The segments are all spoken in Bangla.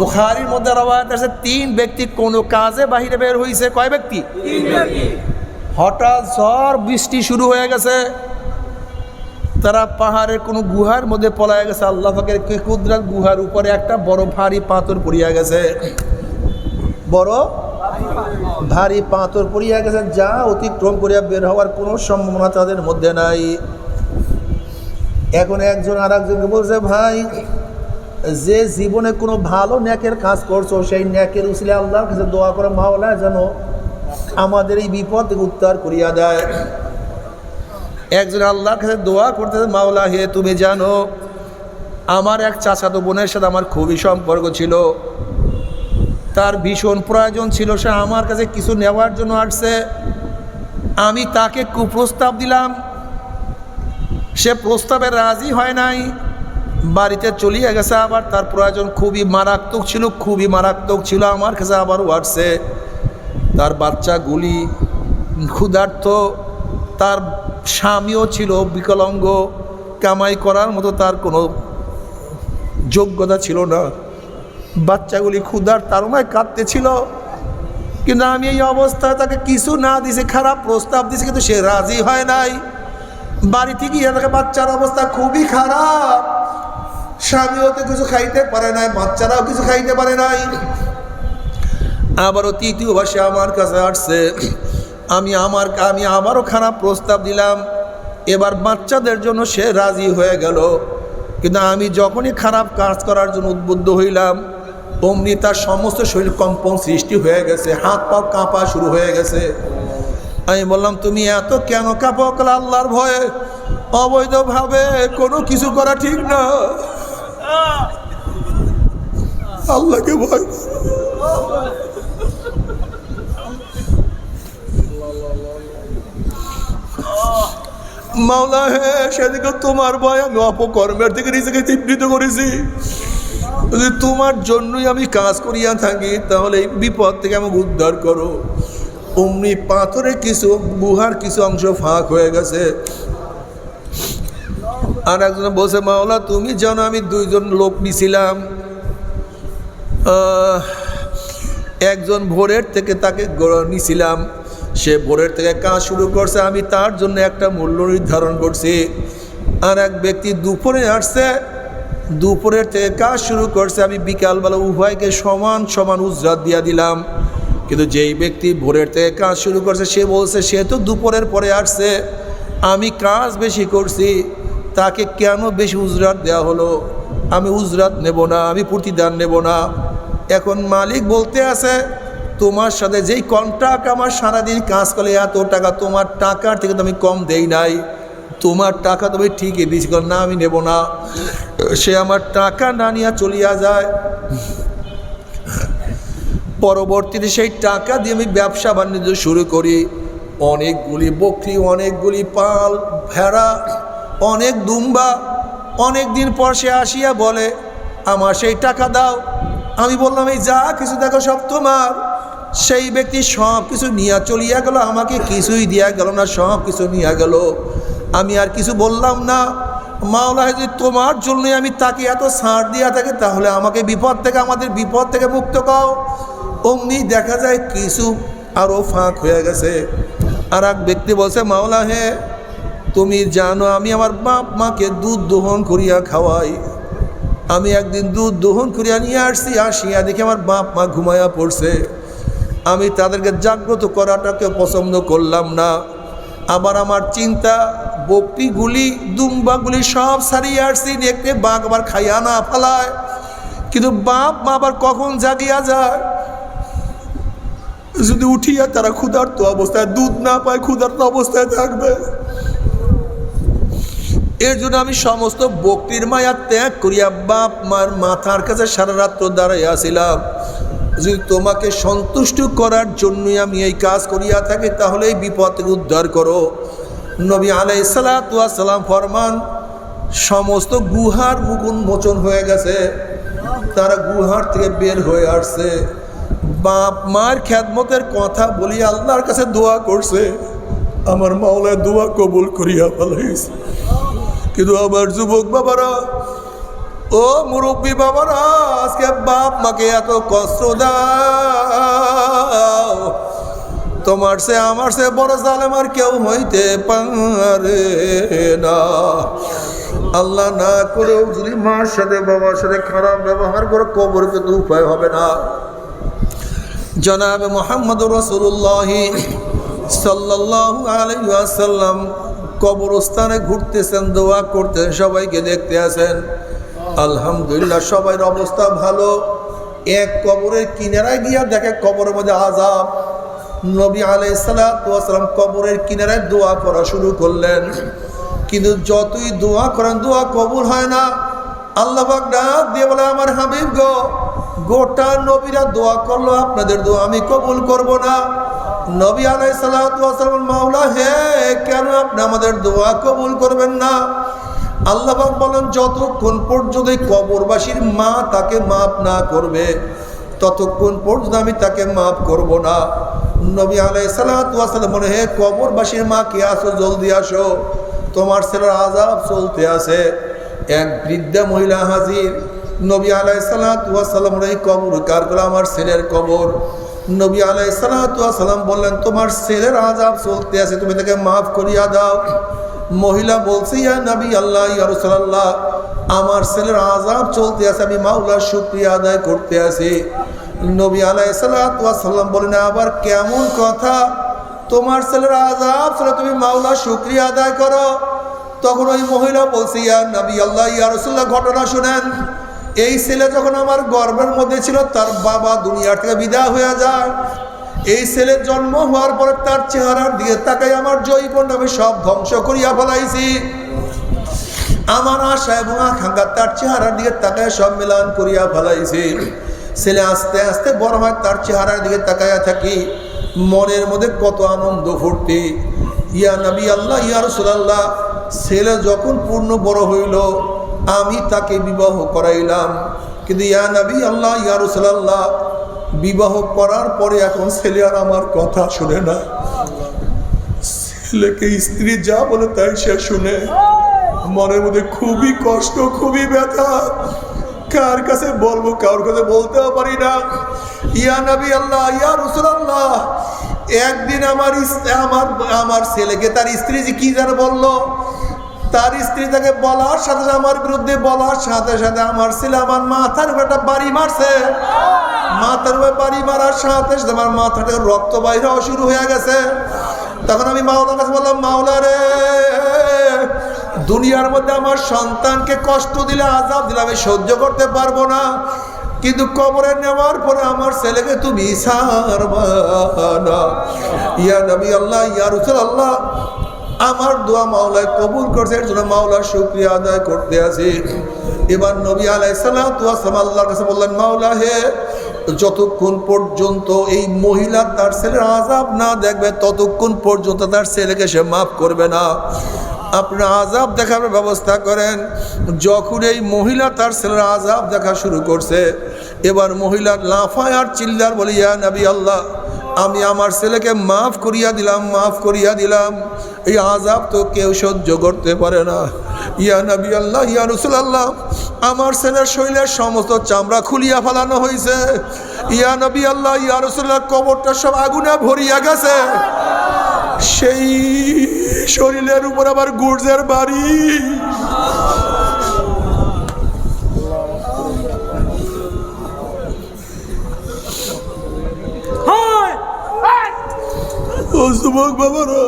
বুখারির মধ্যে রবায়াত আছে তিন ব্যক্তি কোনো কাজে বাহিরে বের হইছে। কয় ব্যক্তি? হঠাৎ ঝড় বৃষ্টি শুরু হয়ে গেছে। তারা পাহাড়ের কোনো গুহার মধ্যে পলায় গেছে। আল্লাহ পাকের কুদরাত গুহার উপরে একটা বড় ভারী পাথর পড়িয়া গেছে। বড় ভারী পাথর পড়িয়া গেছে যা অতিক্রম করিয়া বের হওয়ার কোনো সম্ভাবনা তাদের মধ্যে নাই। এখন একজন আর একজনকে বলছে ভাই যে জীবনে কোনো ভালো ন্যাকের কাজ করছ, সেই ন্যাকের উসিলে আল্লাহর কাছে দোয়া করে মাওলা যেন আমাদের এই বিপদ উদ্ধার করিয়া দেয়। একজন আল্লাহর কাছে দোয়া করতে মাওলা হে, তুমি জানো, আমার এক চাচাতো বোনের সাথে আমার খুবই সম্পর্ক ছিল। তার ভীষণ প্রয়োজন ছিল, সে আমার কাছে কিছু নেওয়ার জন্য আসছে। আমি তাকে কুপ্রস্তাব দিলাম। সে প্রস্তাবে রাজি হয় নাই। বাড়িতে চলিয়ে গেছে আবার, তার প্রয়োজন খুবই মারাত্মক ছিল, খুবই মারাত্মক ছিল আমার কাছে আবার আসছে তার বাচ্চাগুলি ক্ষুধার্ত, তার স্বামীও ছিল বিকলাঙ্গ, কামাই করার মতো তার কোনো যোগ্যতা ছিল না। বাচ্চাগুলি ক্ষুধার তারমায় কাঁদতেছিল। কিন্তু আমি এই অবস্থায় তাকে কিছু না দিছি খারাপ প্রস্তাব দিছি কিন্তু সে রাজি হয় নাই। বাড়িতে গিয়ে তাকে বাচ্চার অবস্থা খুবই খারাপ। স্বামীও তো কিছু খাইতে পারে নাই, বাচ্চারাও কিছু খাইতে পারে নাই। আবারও তৃতীয় ভাষা আমার কাছে আসছে, আমি আমার, আমি আবারও খারাপ প্রস্তাব দিলাম। এবার বাচ্চাদের জন্য সে রাজি হয়ে গেল। কিন্তু আমি যখনই খারাপ কাজ করার জন্য উদ্বুদ্ধ হইলাম, অমনি তার সমস্ত শরীর কম্পন সৃষ্টি হয়ে গেছে, হাত পা কাঁপা শুরু হয়ে গেছে। আমি বললাম, তুমি এত কেন কাঁপো? আল্লাহর ভয়ে অবৈধভাবে কোনো কিছু করা ঠিক না। আল্লাহকে ভয় মাওলা হে, সেদিকে তোমার ভয়, আমি অপকর্মের দিকে নিজেকে চিহ্নিত করেছি। যদি তোমার জন্যই আমি কাজ করিয়া থাকি, তাহলে এই বিপদ থেকে আমাকে উদ্ধার করো। অমনি পাথরে কিছু, গুহার কিছু অংশ ফাঁক হয়ে গেছে। আর একজন বলছে, মাওলা, তুমি জানো আমি দুইজন লোক নিছিলাম। একজন ভোরের থেকে তাকে নিছিলাম। সে ভোরের থেকে কাজ শুরু করছে, আমি তার জন্য একটা মূল্য নির্ধারণ করছি। আর এক ব্যক্তি দুপুরে আসছে, দুপুরের থেকে কাজ শুরু করছে, আমি বিকালবেলা উভয়কে সমান সমান উজরাত দিয়া দিলাম। কিন্তু যেই ব্যক্তি ভোরের থেকে কাজ শুরু করছে, সে বলছে, সে তো দুপুরের পরে আসছে, আমি কাজ বেশি করছি। তাকে কেন বেশি উজরাত দেওয়া হলো? আমি উজরাত নেব না, আমি প্রতিদান নেব না। এখন মালিক বলতে আছে, তোমার সাথে যেই কন্ট্রাক্ট আমার সারাদিন কাজ করলে এত টাকা তোমার টাকার থেকে তো আমি কম দেই নাই। তোমার টাকা তুমি ঠিকই দিয়েছি, কারণ না আমি নেব না। সে আমার টাকা না নিয়ে চলিয়া যায়। পরবর্তীতে সেই টাকা দিয়ে আমি ব্যবসা বাণিজ্য শুরু করি। অনেকগুলি বকরি, অনেকগুলি পাল, ভেড়া অনেক দুম্বা, অনেক দিন পর সে আসিয়া বলে, আমার সেই টাকা দাও। আমি বললাম, এই যা কিছু দেখো সব তোমার। সেই ব্যক্তি সব কিছু নিয়ে চলিয়া গেল, আমাকে কিছুই দিয়া গেল না, সব কিছু নিয়ে গেল। আমি আর কিছু বললাম না। মাওলা যদি তোমার জন্যই আমি তাকে এত ছাড় দিয়া থাকি, তাহলে আমাকে বিপদ থেকে, আমাদের বিপদ থেকে মুক্ত কও। অমনি দেখা যায়, কিছু আরও ফাঁক হয়ে গেছে। আর এক ব্যক্তি বলছে মাওলা হে তুমি জানো, আমি আমার বাপ মাকে দুধ দোহন করিয়া খাওয়াই। আমি একদিন দুধ দোহন করিয়া নিয়ে আসছি, আসিয়া দেখি আমার বাপ মা ঘুমাইয়া পড়ছে। আমি তাদেরকে জাগ্রত করাটাকে পছন্দ করলাম না। আবার আমার চিন্তা বকরিগুলি দুম্বাগুলি সব সারিয়ে আসছি, দেখতে বাঘ আবার খাইয়া না ফেলায় কিন্তু বাপ মা আবার কখন জাগিয়া যায়? যদি উঠিয়া তারা ক্ষুধার্ত অবস্থায়, দুধ না পায়, ক্ষুধার্ত অবস্থায় থাকবে। এর জন্য আমি সমস্ত বক্তির মায়া ত্যাগ করিয়া বাপ মার মাথার কাছে সারা রাত্র দাঁড়াইয়া ছিলাম যদি তোমাকে সন্তুষ্ট করার জন্যই আমি এই কাজ করিয়া থাকি, তাহলে এই বিপদ উদ্ধার করো। নবী আলাই সালাম ফরমান, সমস্ত গুহার মুখ মোচন হয়ে গেছে। তারা গুহার থেকে বের হয়ে আসছে। বাপ মার খ্যাতমতের কথা বলি আল্লাহর কাছে দোয়া করছে। আমার মাওলায় দোয়া কবুল করিয়া ফেলাইছে। কিন্তু আমার যুবক বাবারা, ও মুরব্বী বাবারা, আজকে বাপ মাকে এত কষ্ট দাও। তোমার সে আমার সে বড় জালেম আর কেউ হইতে পারে না। আল্লাহ না করেও যদি মার সাথে, বাবার সাথে খারাপ ব্যবহার করে কবর কিন্তু উপায় হবে না। জনাব মোহাম্মদ রসুল্লাহ সাল্লাহ আলাইসাল্লাম কবরস্থানে ঘুরতেছেন, দোয়া করতেন সবাইকে দেখতে আসেন আলহামদুলিল্লাহ সবাই অবস্থা ভালো। এক কবরের কিনারায় গিয়া দেখে কবরের মধ্যে আজাব নবী আলাইসালাম কবরের কিনারায় দোয়া করা শুরু করলেন। কিন্তু যতই দোয়া করেন, দোয়া কবুল হয় না। আল্লাহ ডাক দিয়ে বলে, আমার হাবিব গো, গোটা নবীরা দোয়া করল, আপনাদের দোয়া আমি কবুল করব না। নবী আলাই সালাম মাওলা, হে, কেন আপনি আমাদের দোয়া কবুল করবেন না? আল্লাহ বলেন, যতক্ষণ পর্যন্ত কবরবাসীর মা তাকে মাফ না করবে, ততক্ষণ পর্যন্ত আমি তাকে মাফ করব না। নবী আলাই সালাম মনে হে কবরবাসীর মা, কে আসো জলদি আসো। তোমার ছেলের আজাব চলতে আছে। এক বৃদ্ধা মহিলা হাজির। নবী আলাই এই কবর কার? করে আমার ছেলের কবর। নবী আলাই সালাতাম বললেন, তোমার ছেলের আজাব চলতে আছে, তুমি তাকে মাফ করিয়া দাও। মহিলা বলছে, ইয়া নবী আল্লাহ ইয়ারসাল্লাহ আমার ছেলের আজাব চলতে আছে, আমি মাওলার শুক্রিয়া আদায় করতে আছি। নবী আলাই সালাতাম বলেন আবার কেমন কথা? তোমার ছেলের আজাব ছেলে তুমি মাওলা শুক্রিয়া আদায় করো। তখন ওই মহিলা বলছে, ইয়া নবী আল্লাহ, ইয়া রসুল্লাহ ঘটনা শুনেন। এই ছেলে যখন আমার গর্বের মধ্যে ছিল, তার বাবা দুনিয়ার থেকে বিদায় হয়ে যায়। এই ছেলের জন্ম হওয়ার পরে তার চেহারার দিকে তাকাই আমার জৈবন আমি সব ধ্বংস করিয়া ফেলাইছি। আমার আশা এবং আকাঙ্ক্ষা তার চেহারার দিকে তাকায়, সব মিলান করিয়া ফেলাইছি। ছেলে আস্তে আস্তে বড় হয়, তার চেহারার দিকে তাকাইয়া থাকি। মনের মধ্যে কত আনন্দ ফুর্তি। ইয়া নবী আল্লাহ, ইয়া রসুল্লাহ ছেলে যখন পূর্ণ বড় হইল আমি তাকে বিবাহ করাইলাম। কিন্তু ইয়া নবী আল্লাহ, ইয়া রসুল্লাহ বিবাহ করার পরে এখন ছেলে আর আমার কথা শুনে না। ছেলেকে স্ত্রী যা বলে তাই সে শুনে। মনের মধ্যে খুবই কষ্ট, খুবই ব্যথা। কার কাছে বলব কার কাছে বলতেও পারি না। ইয়া নবী আল্লাহ, ইয়া রসুল আল্লাহ একদিন আমার আমার আমার ছেলেকে তার স্ত্রী যে কি যেন বলল তার স্ত্রী তাকে বলার সাথে আমার বিরুদ্ধে বলার সাথে সাথে আমার ছেলে আমার মাথার উপর একটা বাড়ি মারছে। মাথার উপরে বাড়ি মারার সাথে সাথে আমার মাথাটা রক্ত বাইরে শুরু হয়ে গেছে। তখন আমি মাওলার কাছে বললাম মাওলা রে দুনিয়ার মধ্যে আমার সন্তানকে কষ্ট দিলে, আজাব দিলে আমি সহ্য করতে পারব না। কিন্তু কবরে নেওয়ার পরে আমার ছেলেকে তুমি সারবানা ইয়া নবী আল্লাহ, ইয়া রসুল আল্লাহ আমার দোয়া মাওলায় কবুল করছে, এর জন্য মাওলার শুক্রিয়া আদায় করতে আছি। এবার নবী আলাই সালাম কাছে বললেন, মাওলা হে, যতক্ষণ পর্যন্ত এই মহিলা তার ছেলের আজাব না দেখবে, ততক্ষণ পর্যন্ত তার ছেলেকে সে মাফ করবে না। আপনার আজাব দেখার ব্যবস্থা করেন। যখন এই মহিলা তার ছেলের আজাব দেখা শুরু করছে, এবার মহিলার লাফায় আর চিল্লার বলি, ইয়া নবী আল্লাহ আমি আমার ছেলেকে মাফ করিয়া দিলাম, মাফ করিয়া দিলাম। এই আজাব তো কেউ সহ্য করতে পারে না। ইয়া নবী আল্লাহ, ইয়া রসুল আল্লাহ আমার ছেলের শরীরের সমস্ত চামড়া খুলিয়া ফেলানো হয়েছে ইয়া নবী আল্লাহ, ইয়া রসুল্লাহ কবরটা সব আগুনে ভরিয়া গেছে। সেই শরীরের উপর আবার গুর্জের বাড়ি। যুবক বাবারা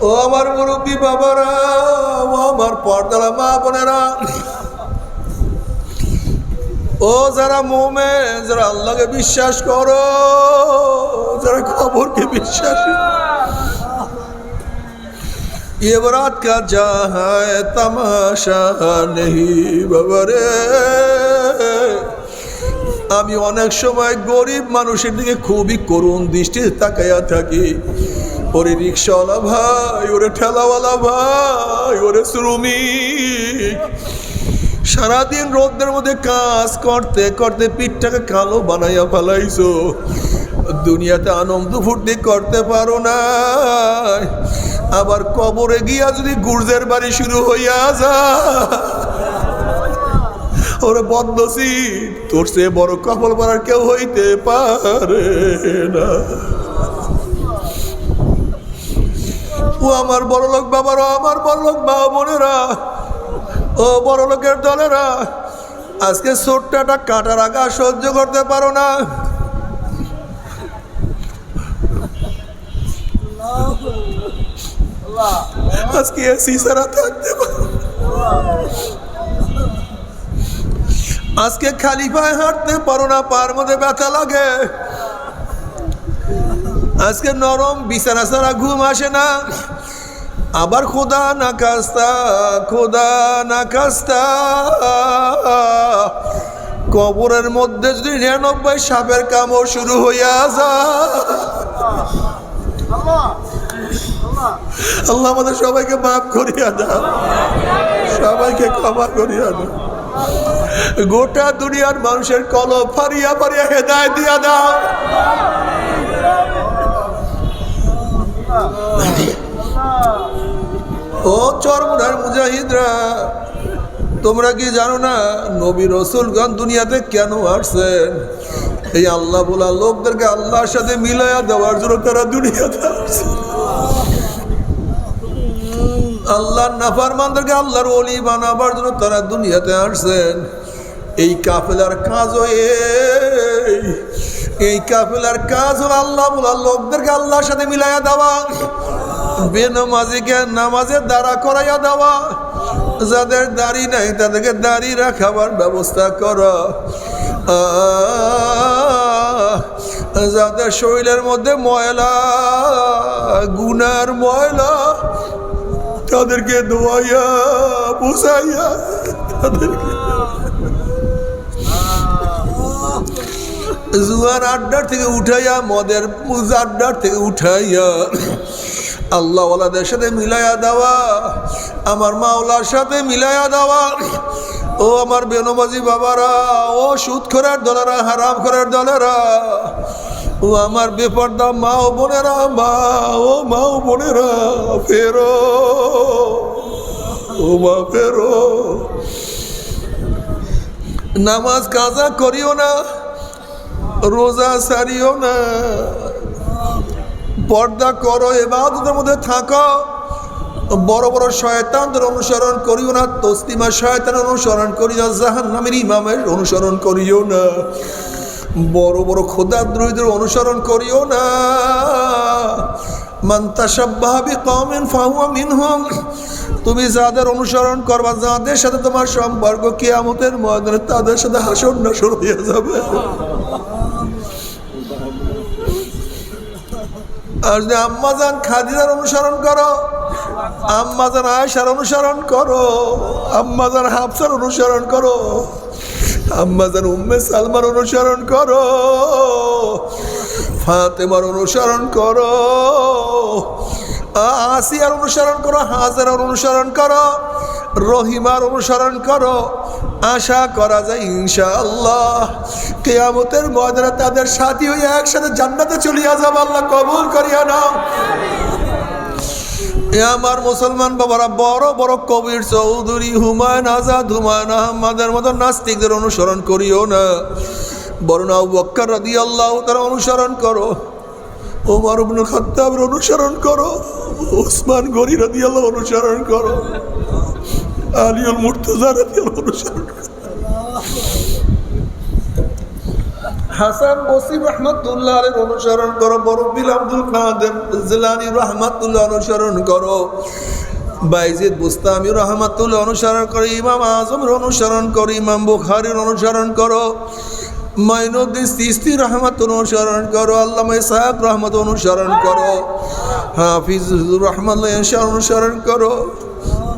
ও আমার মুরব্বী বাবারা ও আমার পর্দারা মা বোনেরা ও যারা মোমে যারা আল্লাহকে বিশ্বাস করো যারা খবরকে বিশ্বাস ये बरात का जा है तमाशा नहीं বাবারে আমি অনেক সময় গরিব মানুষের দিকে খুবই করুণ দৃষ্টিতে তাকাইয়া থাকি। ওরে রিক্সাওয়ালা ভাই, ওরে ঠেলাওয়ালা ভাই, ওরে শ্রমিক। সারাদিন রোদের মধ্যে কাজ করতে করতে পিঠটাকে কালো বানাইয়া ফেলাইছো। দুনিয়াতে আনন্দ ফুর্তি করতে পারো না আবার কবরে গিয়া যদি গুর্জের বাড়ি শুরু হইয়া যা ওরে বদনসি তোর সে বড় কপাল মারার কেউ হইতে পারে না। ও আমার বড় লোক বাবারা আমার বড় লোক বাবা বোনেরা, ও বড় লোকের দলেরা, আজকে ছোট্ট একটা কাটার আগা সহ্য করতে পারো না। আজকে এসি ছাড়া থাকতে পারো আজকে খালি পায়ে হাঁটতে পারো না, পার মধ্যে ব্যথা লাগে। আজকে নরম বিছানা ছাড়া ঘুম আসে না। আবার খোদা না কাস্তা খোদা না কাস্তা কবরের মধ্যে যদি নিরানব্বই সাপের কামড় শুরু হইয়া যায়। আল্লাহ আমাদের সবাইকে মাফ করিয়া দাও। সবাইকে ক্ষমা করিয়া দাও। গোটা দুনিয়ার মানুষের কলম ফারিয়া ফারিয়া হেদায় দিয়া দাও। ও চরমুনার মুজাহিদরা, তোমরা কি জানো না, নবী রসুলগণ দুনিয়াতে কেন আসছেন? এই আল্লাহ বলা লোকদেরকে আল্লাহর সাথে মিলাইয়া দেওয়ার জন্য তারা দুনিয়াতে আসছে আল্লাহর নাফারমানদেরকে আল্লাহর অলি বানাবার জন্য তারা দুনিয়াতে আসছেন। এই কাফেলার কাজও এই। কাফেলার কাজ হলো আল্লাহ বলা লোকদেরকে আল্লাহর সাথে মিলাইয়া দেওয়া। বেনমাজিকে নামাজের দ্বারা করাইয়া দেওয়া। যাদের দাড়ি নাই তাদেরকে দাড়ি রাখাবার ব্যবস্থা করো। যাদের শরীরের মধ্যে ময়লা, গুনার ময়লা তাদেরকে দোয়াইয়া, বুঝাইয়া তাদেরকে। জুয়ার আড্ডার থেকে উঠাইয়া, মদের আড্ডার থেকে উঠাইয়া আল্লাহ আল্লাহওয়ালাদের সাথে মিলাইয়া দেওয়া, আমার মাওলার সাথে মিলাইয়া দেওয়া, ও আমার বেনমাজি বাবারা, ও সুদ করার দলেরা, হারাম করার দলেরা ও আমার বেপর্দা মা ও বোনেরা, মা ও মা ও বোনেরা, ফেরো। ও মা, ফেরো। নামাজ কাজা করিও না, রোজা সারিও না। পর্দা করো, এবাদতের মধ্যে থাকো। বড় বড় শয়তানদের অনুসরণ করিও না তস্তিমা শয়তান অনুসরণ করিও না জাহান নামের ইমামের অনুসরণ করিও না। বড় বড় খোদাদ্রোহীদের অনুসরণ করিও না। তুমি যাদের অনুসরণ করবা, যাদের সাথে তোমার সম্পর্ক কিয়ামতের ময়দানে, তাদের সাথে হাসন নাসর হয়ে যাবে। আর যদি আম্মাজান খাদিজার অনুসরণ করো আম্মাজান আয়েশার অনুসরণ করো আম্মাজান হাফসার অনুসরণ করো আম্মাজান উম্মে সালমার অনুসরণ করো, ফাতেমার অনুসরণ করো, আসিয়ার অনুসরণ করো, হাজারার অনুসরণ করো, রহিমার অনুসরণ করো। আশা করা যায় ইনশাআল্লাহ কেয়ামতের ময়দানে তাদের সাথী হয়ে একসাথে জান্নাতে চলিয়া যাব, আল্লাহ কবুল করিয়া নাও। এ আমার মুসলমান বাবারা, বড় বড় কবির চৌধুরী হুমায়ুন আজাদ, হুমায়ুন আহমদের মতো নাস্তিকদের অনুসরণ করিও না। বরং আবু বক্কর রাদি আল্লাহ তারা অনুসরণ করো। ওমর ইবনুল খাত্তাবের অনুসরণ করো। ওসমান গরি রাদি আল্লাহ অনুসরণ করো। আলিউল মুর্তজা রাদি আল্লাহ অনুসরণ করো। হাসান বসির রহমতুল্লাহ অনুসরণ করো বরবিল আব্দুল কাদের জিলানি রহমতুল্লাহ অনুসরণ করো। বাইজিদ বুস্তামি রহমতুল্লাহ অনুসরণ করো, ইমাম আজমের অনুসরণ করো, ইমাম বুখারির অনুসরণ করো মাইনুদ্দিন সিস্তি রহমত অনুসরণ করো, আল্লামা ইসাহাক রহমত অনুসরণ করো হাফিজুর রহমান অনুসরণ করো,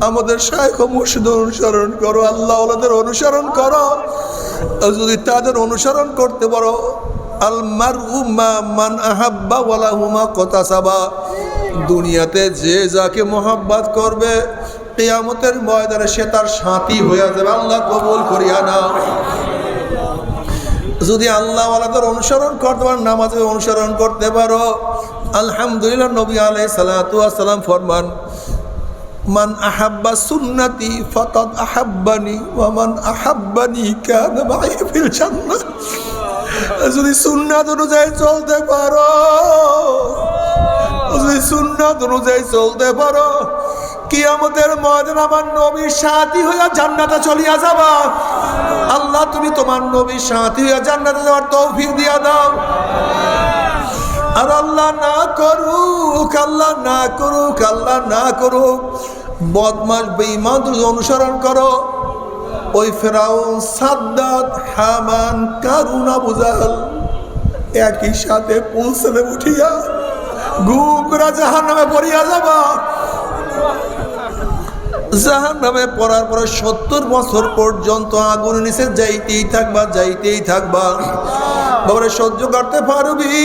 আমাদের শায়খ মুর্শিদ অনুসরণ করো, আল্লাহ অনুসরণ করো। যদি তাদের অনুসরণ করতে পারো আলমার উম্মা মান আহাব্বা ওয়ালা হুমা কথা সাবা দুনিয়াতে যে যাকে মোহাব্বাত করবে, কেয়ামতের ময়দানে সে তার সাথী হয়ে যাবে। আল্লাহ কবুল করিয়া না যদি আল্লাহ আলাদার অনুসরণ করতে পারো নামাজে অনুসরণ করতে পারো, আলহামদুলিল্লাহ নবী আলাই আসসালাম ফরমান মান আহাব্বা সুন্নতি ফকাদ আহাব্বানি মান আহাব্বানি কেন মাই ফিল জান্নাহ। যদি সুন্নাত অনুযায়ী চলতে পারো যদি সুন্নাত অনুযায়ী চলতে পারো, কিয়ামতের ময়দান আমার নবীর সাথী হইয়া জান্নাতে চলিয়া যাবা। আল্লাহ তুমি তোমার নবীর সাথী হইয়া জান্নাতে যাওয়ার তৌফিক দিয়া দাও। আর আল্লাহ না করুক, আল্লাহ না করুক, আল্লাহ না করুক বদমাস বেঈমান, তুমি অনুসরণ করো। ওই ফেরাউন সাদ্দাত, হামান, কারুনা বুজাল একই সাথে পৌঁছলে উঠিয়া গুমরা জাহান নামে পড়িয়া যাবা। জাহান নামে পড়ার পরে সত্তর বছর পর্যন্ত আগুন নিচে যাইতেই থাকবা যাইতেই থাকবা। বাবারে, সহ্য করতে পারবি?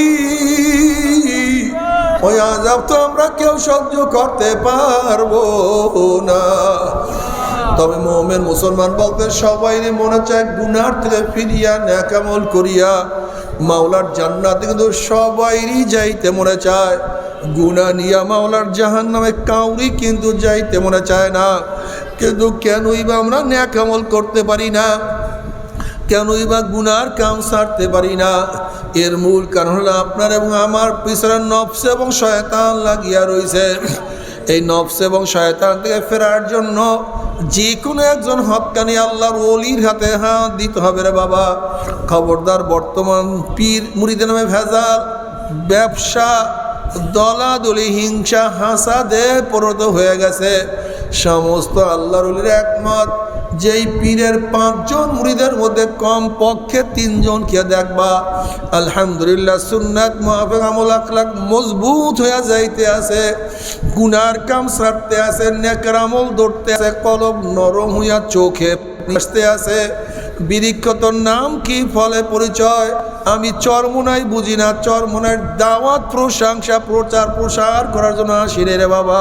ওই আজাব তো আমরা কেউ সহ্য করতে পারব না। তবে মোমেন মুসলমান বলতে সবাই মনে চায় গুনার থেকে ফিরিয়া, ন্যাকামল করিয়া মাওলার জান্নাতে কিন্তু সবাইরই যাইতে মনে চায়। গুনা নিয়া মাওলার জাহান নামে কাউরি কিন্তু যাইতে মনে চায় না। কিন্তু কেনই বা আমরা ন্যাকামল করতে পারি না? কেনই বা গুনার কাম সারতে পারি না? এর মূল কারণ হলো আপনার এবং আমার পিছনে নফস এবং শয়তান লাগিয়া রয়েছে এই নফস এবং শয়তান থেকে ফেরার জন্য যে কোনো একজন হকানি আল্লাহর ওলির হাতে হাত দিতে হবে রে বাবা। খবরদার বর্তমান পীর মুড়িদের নামে ভেজাল, ব্যবসা, দলাদলি, হিংসা, হাসাদে পরিণত হয়ে গেছে। সমস্ত আল্লাহর ওলির একমত। যেই পীরের পাঁচজন মুড়িদের মধ্যে কম পক্ষে তিনজনকে দেখবা, আলহামদুলিল্লাহ সুন্নাত মাহফিক আমল আখলাক মজবুত হইয়া যাইতে আছে, গুনার কাম সারতে আছে, নেকের আমল ধরতে আছে, কলব নরম হইয়া চোখে আসতে আছে। বিরিক্ষতর নাম কি ফলে পরিচয়? আমি চরমোনাই বুঝি না চরমোনার দাওয়াত প্রশংসা, প্রচার প্রসার করার জন্য আসি রে বাবা।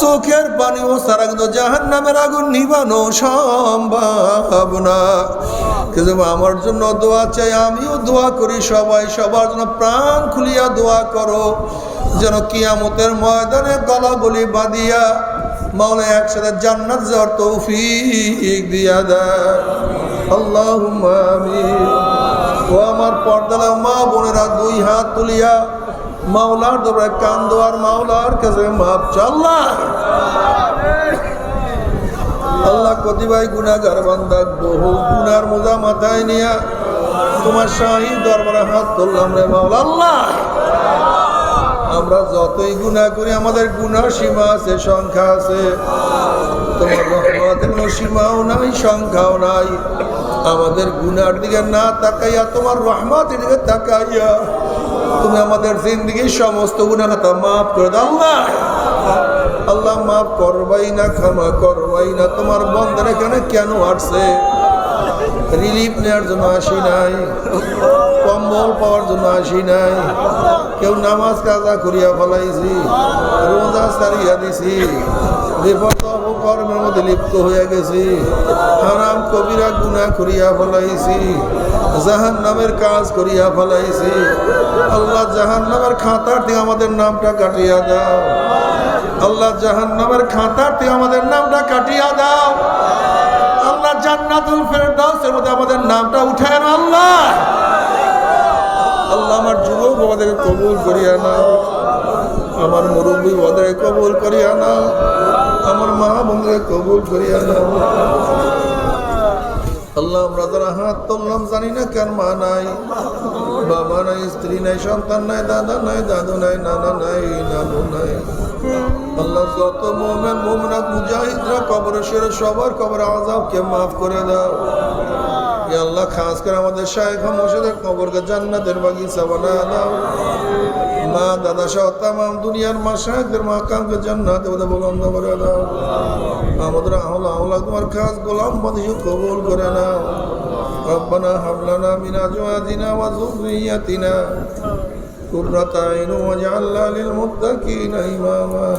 চোখের পানিও সারা কিন্তু জাহান নামের আগুন নিবানো সম্ভব না। কিন্তু আমার জন্য দোয়া চাই, আমিও দোয়া করি সবাই, সবার জন্য প্রাণ খুলিয়া দোয়া করো। যেন কিয়ামতের ময়দানে গলাগলি বাঁধিয়া মাওলা একসাথে জান্নাত যাওয়ার তৌফিক দিয়া দেয়। আমিন। ও আমার পর্দালা মা বোনেরা দুই হাত তুলিয়া মাওলার দরবারে কান দোয়ার মাওলার কাছে মাপ চাল্লা আল্লাহ কতিবাই গুনাগার বান্দা বহু গুনার মোজা মাথায় নিয়া তোমার শাহী দরবারে হাত তুললাম রে মাওলা আল্লাহ। আমরা যতই গুণা করি, আমাদের গুণার সীমা আছে, সংখ্যা আছে। তোমার রহমতের কোনো সীমাও নাই, সংখ্যাও নাই। আমাদের গুনার দিকে না তাকাইয়া, তোমার রহমতের দিকে তাকাইয়া তুমি আমাদের জিন্দগির সমস্ত গুণাখাতা মাফ করে দাও, আল্লাহ। আল্লাহ মাফ করবাই না, ক্ষমা করবাই না। তোমার বন্ধের এখানে কেন আসছে? রিলিফ নেওয়ার জন্য আসি নাই। কম্বল পাওয়ার জন্য আসি নাই। কেউ নামাজ কাজা করিয়া ফেলাইছি, রোজা সারিয়া দিছি। বিপদ অপকর্মের মধ্যে লিপ্ত হয়ে গেছি। হারাম কবিরা গুণা করিয়া ফেলাইছি। জাহান নামের কাজ করিয়া ফেলাইছি। আল্লাহ জাহান নামের খাতার থেকে আমাদের নামটা কাটিয়া দাও। আল্লাহ জাহান নামের খাতার থেকে আমাদের নামটা কাটিয়া দাও। আল্লাহ জান্নাতুল ফেরদাউসের মধ্যে আমাদের নামটা উঠায় আল্লাহ। আল্লাহ আমার যুবক বাবাদেরকে কবুল করিয়া নাও। আমার মুরব্বী বদরে কবুল করিয়া নাও। আমার মা বোনদের কবুল করিয়া নাও। আল্লাহ, আমরা হাত তুললাম জানি না কেন মা নাই। বাবা নাই, স্ত্রী নাই, সন্তান নাই, দাদা নাই, দাদু নাই, নানা নাই, নানু নাই। আল্লাহ, যত মোমেন মোমনাথ মুজাহিদরা কবরে সেরে সবার কবরে আজাবকে মাফ করে দাও। আল্লাহ, খাস করে আমাদের শায়েখ মোর্শেদের কবরকে জান্নাতের বাগিচা বানা দাও। মা দাদা সহ তাম দুনিয়ার মা শাহেকদের মা কামকে জান্নাতে ওদের বলন্দ করে দাও আমাদের আহলা আহলা তোমার খাস গোলাম বাদিও কবুল করে নাও ربنا هب لنا من ازواجنا وذريتنا قرة عين واجعلنا للمتقين اماما